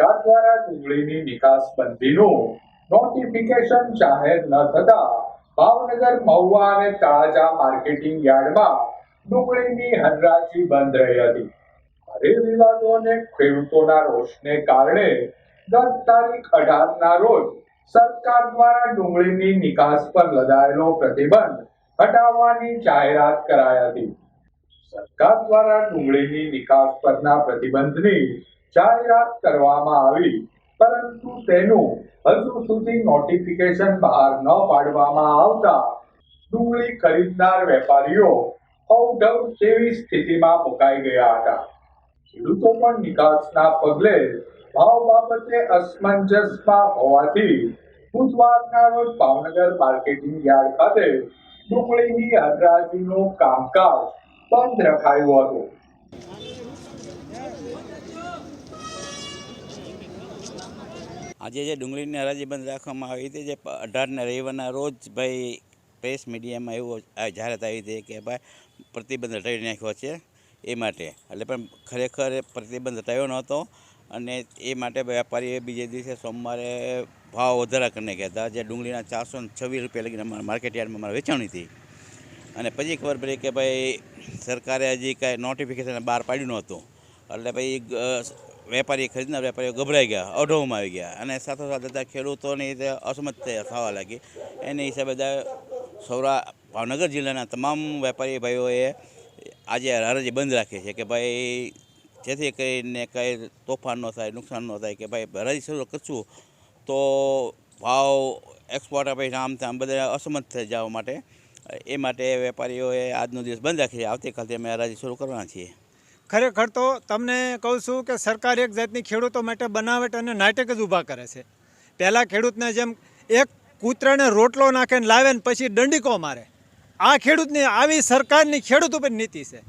સરકાર દ્વારા ડુંગળીની નિકાસ બંધીનું નોટિફિકેશન જાહેર ન થતા ભાવનગર, મહુવા અને તળાજા માર્કેટિંગ યાર્ડમાં ડુંગળીની હરાજી બંધ રહી હતી. ભારે વિવાદો અને ખેડૂતોના રોષને કારણે દસ તારીખ અઢારના રોજ સરકાર દ્વારા ડુંગળીની નિકાસ પર લદાયેલો પ્રતિબંધ હટાવવાની જાહેરાત કરાઈ હતી. સરકાર દ્વારા ડુંગળીની નિકાસ પરના પ્રતિબંધની જાહેરાત કરવામાં આવી. પરંતુ તેનું હજુ સુધી નોટિફિકેશન બહાર ન પાડવામાં આવતા ડુંગળી ખરીદનાર વેપારીઓ અવઢવ જેવી સ્થિતિમાં મુકાઈ ગયા હતા. ખેડૂતો પણ નિકાસના પગલે ભાવ બાબતે અસમંજસમાં હોવાથી બુધવારના રોજ ભાવનગર માર્કેટિંગ યાર્ડ ખાતે ડુંગળીની હરાજીનું કામકાજ બંધ રખાયું હતું. આજે જે ડુંગળીની હરાજી બંધ રાખવામાં આવી હતી, જે અઢારના રવિવારના રોજ ભાઈ પ્રેસ મીડિયામાં એવું જાહેરાત આવી હતી કે ભાઈ પ્રતિબંધ હટાવી નાખ્યો છે એ માટે. એટલે પણ ખરેખર પ્રતિબંધ હટાવ્યો નહોતો અને એ માટે વેપારીએ બીજે દિવસે સોમવારે ભાવ વધારા કરીને કહેતા જે ડુંગળીના ચારસો છવ્વીસ રૂપિયા લગીને અમારા માર્કેટ યાર્ડમાં મારે વેચાણી હતી. અને પછી ખબર પડી કે ભાઈ સરકારે હજી કાંઈ નોટિફિકેશન બહાર પાડ્યું નહોતું. એટલે ભાઈ વેપારી ખરીદનાર વેપારીઓ ગભરાઈ ગયા અઢોમાં આવી ગયા અને સાથોસાથ બધા ખેડૂતોની રીતે અસમત થવા લાગી. એની હિસાબે બધા સૌરા ભાવનગર જિલ્લાના તમામ વેપારી ભાઈઓએ આજે હરાજી બંધ રાખી છે કે ભાઈ જેથી કરીને કંઈ તોફાન ન થાય, નુકસાન ન થાય કે ભાઈ હરાજી શરૂ કરશું તો ભાવ એક્સપોર્ટ પછી આમ તેમ બધા અસમત થઈ જવા માટે. એ માટે વેપારીઓએ આજનો દિવસ બંધ રાખી છે. આવતીકાલથી અમે હરાજી શરૂ કરવાના છીએ. ખરેખર તો તમને કહું છું કે સરકાર એક જાતની ખેડૂતો માટે બનાવટ અને નાટક જ ઊભા કરે છે. પહેલાં ખેડૂતને જેમ એક કૂતરાને રોટલો નાખીને લાવે ને પછી દંડીકો મારે. આ ખેડૂતની, આવી સરકારની ખેડૂત ઉપર નીતિ છે.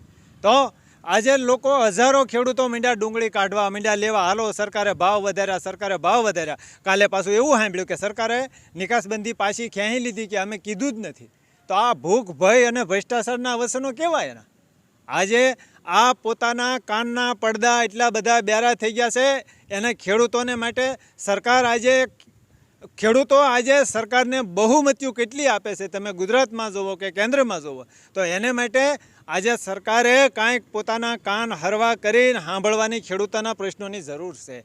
તો આજે લોકો હજારો ખેડૂતો મીંડા ડુંગળી કાઢવા મીંડ્યા લેવા, હાલો સરકારે ભાવ વધાર્યા, સરકારે ભાવ વધાર્યા. કાલે પાછું એવું સાંભળ્યું કે સરકારે નિકાસબંધી પાછી ખેંચી લીધી કે અમે કીધું જ નથી. તો આ ભૂખ, ભય અને ભ્રષ્ટાચારના વસનો કેવાય એના. આજે આ પોતાના કાનના પડદા એટલા બધા બેરા થઈ ગયા છે એને ખેડૂતોને માટે સરકાર આજે ખેડૂતો આજે સરકારને બહુમતીઓ કેટલી આપે છે? તમે ગુજરાતમાં જુઓ કે કેન્દ્રમાં જુઓ તો એને માટે આજે સરકારે કાંઈક પોતાના કાન હરવા કરીને સાંભળવાની ખેડૂતોના પ્રશ્નોની જરૂર છે.